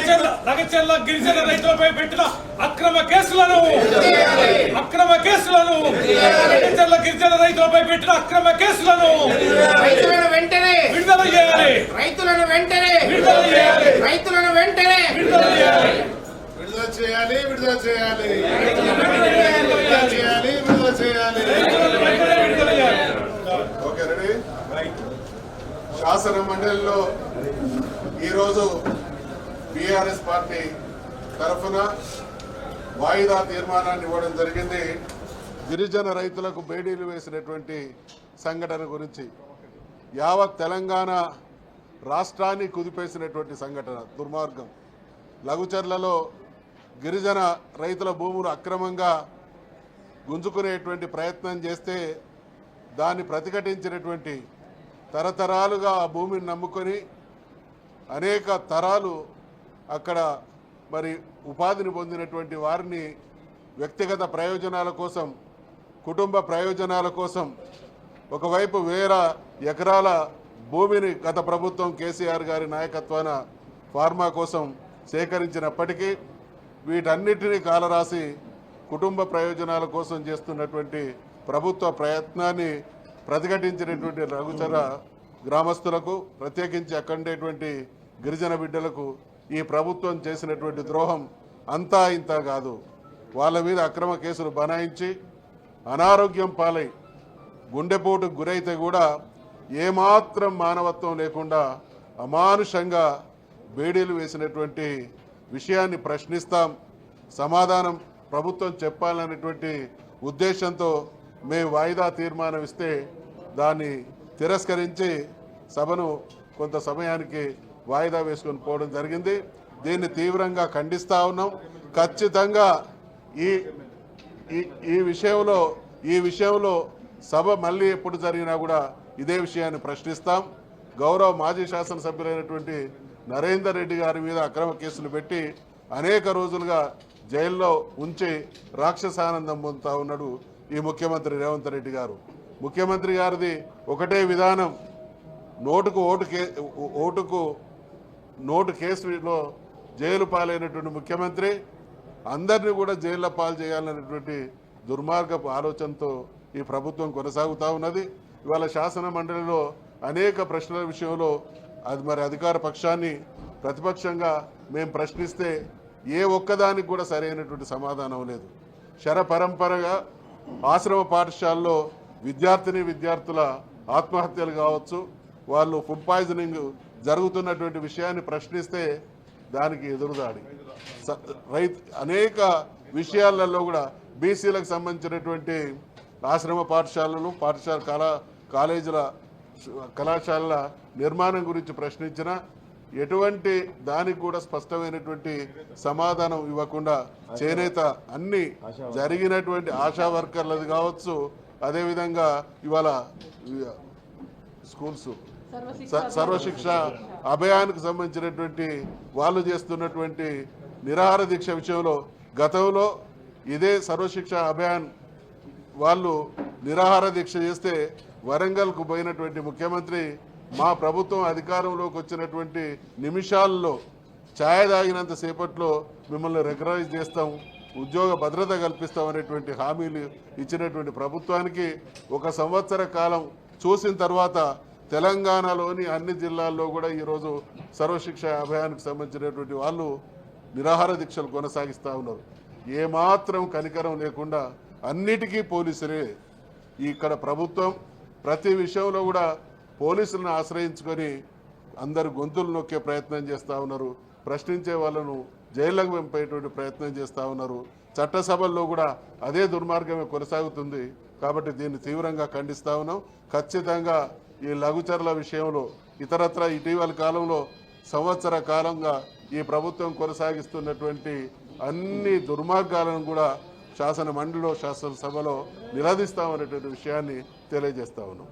లగచర్ల లగచర్ల గిరిజన రైతులపై పెట్టిన అక్రమ కేసులను అక్రమ కేసులను లగచర్ల గిరిజన రైతులపై పెట్టిన అక్రమ కేసులను రైతులను వెంటనే విడుదల చేయాలి. రైతులను వెంటనే విడుదల చేయాలి. రైతులను వెంటనే విడుదల చేయాలి. విడుదల చేయాలి విడుదల చేయాలి. విడుదల చేయాలి. విడుదల చేయాలి. ఓకే రెడీ శాసన మండలిలో ఈరోజు బీఆర్ఎస్ పార్టీ తరఫున వాయిదా తీర్మానాన్ని ఇవ్వడం జరిగింది. గిరిజన రైతులకు బేడీలు వేసినటువంటి సంఘటన గురించి యావత్ తెలంగాణ రాష్ట్రాన్ని కుదిపేసినటువంటి సంఘటన దుర్మార్గం. లఘుచర్లలో గిరిజన రైతుల భూములు అక్రమంగా గుంజుకునేటువంటి ప్రయత్నం చేస్తే దాన్ని ప్రతిఘటించినటువంటి తరతరాలుగా ఆ భూమిని నమ్ముకొని అనేక తరాలు అక్కడ మరి ఉపాధిని పొందినటువంటి వారిని వ్యక్తిగత ప్రయోజనాల కోసం కుటుంబ ప్రయోజనాల కోసం ఒకవైపు వేల ఎకరాల భూమిని గత ప్రభుత్వం కేసీఆర్ గారి నాయకత్వాన ఫార్మా కోసం సేకరించినప్పటికీ వీటన్నిటినీ కాలరాసి కుటుంబ ప్రయోజనాల కోసం చేస్తున్నటువంటి ప్రభుత్వ ప్రయత్నాన్ని ప్రతిఘటించినటువంటి రఘుచర గ్రామస్తులకు ప్రత్యేకించి అక్కడేటువంటి గిరిజన బిడ్డలకు ఈ ప్రభుత్వం చేసినటువంటి ద్రోహం అంతా ఇంత కాదు. వాళ్ళ మీద అక్రమ కేసులు బనాయించి అనారోగ్యం పాలై గుండెపోటుకు గురైతే కూడా ఏమాత్రం మానవత్వం లేకుండా అమానుషంగా బేడీలు వేసినటువంటి విషయాన్ని ప్రశ్నిస్తాం. సమాధానం ప్రభుత్వం చెప్పాలనేటువంటి ఉద్దేశంతో మేము వాయిదా తీర్మానం ఇస్తే దాన్ని తిరస్కరించి సభను కొంత సమయానికి వాయిదా వేసుకొని పోవడం జరిగింది. దీన్ని తీవ్రంగా ఖండిస్తూ ఉన్నాం. ఖచ్చితంగా ఈ ఈ ఈ విషయంలో ఈ విషయంలో సభ మళ్ళీ ఎప్పుడు జరిగినా కూడా ఇదే విషయాన్ని ప్రశ్నిస్తాం. గౌరవ మాజీ శాసనసభ్యులైనటువంటి నరేందర్ రెడ్డి గారి మీద అక్రమ కేసులు పెట్టి అనేక రోజులుగా జైల్లో ఉంచి రాక్షసానందం పొందుతా ఉన్నాడు ఈ ముఖ్యమంత్రి రేవంత్ రెడ్డి గారు. ముఖ్యమంత్రి గారిది ఒకటే విధానం. నోటుకు ఓటు కే ఓటుకు నోటు కేసులో జైలు పాలైనటువంటి ముఖ్యమంత్రి అందరినీ కూడా జైల్లో పాలు చేయాలనేటువంటి దుర్మార్గపు ఆలోచనతో ఈ ప్రభుత్వం కొనసాగుతూ ఉన్నది. ఇవాళ శాసన మండలిలో అనేక ప్రశ్నల విషయంలో అది మరి అధికార పక్షాన్ని ప్రతిపక్షంగా మేము ప్రశ్నిస్తే ఏ ఒక్కదానికి కూడా సరైనటువంటి సమాధానం లేదు. శర పరంపరగా ఆశ్రమ పాఠశాలలో విద్యార్థిని విద్యార్థుల ఆత్మహత్యలు కావచ్చు వాళ్ళు ఫుడ్ పాయిజనింగ్ జరుగుతున్నటువంటి విషయాన్ని ప్రశ్నిస్తే దానికి ఎదురుదాడి. రైతు అనేక విషయాలలో కూడా బీసీలకు సంబంధించినటువంటి ఆశ్రమ పాఠశాలలు పాఠశాల కళా కాలేజీల కళాశాలల నిర్మాణం గురించి ప్రశ్నించిన ఎటువంటి దానికి కూడా స్పష్టమైనటువంటి సమాధానం ఇవ్వకుండా చేనేత అన్ని జరిగినటువంటి ఆశా వర్కర్లది కావచ్చు. అదేవిధంగా ఇవాళ స్కూల్స్ సర్వశిక్ష అభయానికి సంబంధించినటువంటి వాళ్ళు చేస్తున్నటువంటి నిరాహార దీక్ష విషయంలో గతంలో ఇదే సర్వశిక్ష అభయాన్ వాళ్ళు నిరాహార దీక్ష చేస్తే వరంగల్కు పోయినటువంటి ముఖ్యమంత్రి మా ప్రభుత్వం అధికారంలోకి వచ్చినటువంటి నిమిషాల్లో ఛాయ తాగినంత సేపట్లో మిమ్మల్ని రికగ్నైజ్ చేస్తాం ఉద్యోగ భద్రత కల్పిస్తాం అనేటువంటి హామీలు ఇచ్చినటువంటి ప్రభుత్వానికి ఒక సంవత్సర కాలం చూసిన తర్వాత తెలంగాణలోని అన్ని జిల్లాల్లో కూడా ఈరోజు సర్వశిక్ష అభయానికి సంబంధించినటువంటి వాళ్ళు నిరాహార దీక్షలు కొనసాగిస్తూ ఉన్నారు. ఏమాత్రం కనికరం లేకుండా అన్నిటికీ పోలీసులే ఇక్కడ ప్రభుత్వం ప్రతి విషయంలో కూడా పోలీసులను ఆశ్రయించుకొని అందరు గొంతులు నొక్కే ప్రయత్నం చేస్తూ ఉన్నారు. ప్రశ్నించే వాళ్ళను జైళ్ళకు పంపేటువంటి ప్రయత్నం చేస్తూ ఉన్నారు. చట్టసభల్లో కూడా అదే దుర్మార్గమే కొనసాగుతుంది. కాబట్టి దీన్ని తీవ్రంగా ఖండిస్తూ ఉన్నాం. ఖచ్చితంగా ఈ లఘుచరుల విషయంలో ఇతరత్ర ఇటీవల కాలంలో సంవత్సర కాలంగా ఈ ప్రభుత్వం కొనసాగిస్తున్నటువంటి అన్ని దుర్మార్గాలను కూడా శాసన మండలిలో శాసనసభలో నిలదీస్తామనేటువంటి విషయాన్ని తెలియజేస్తా ఉన్నాం.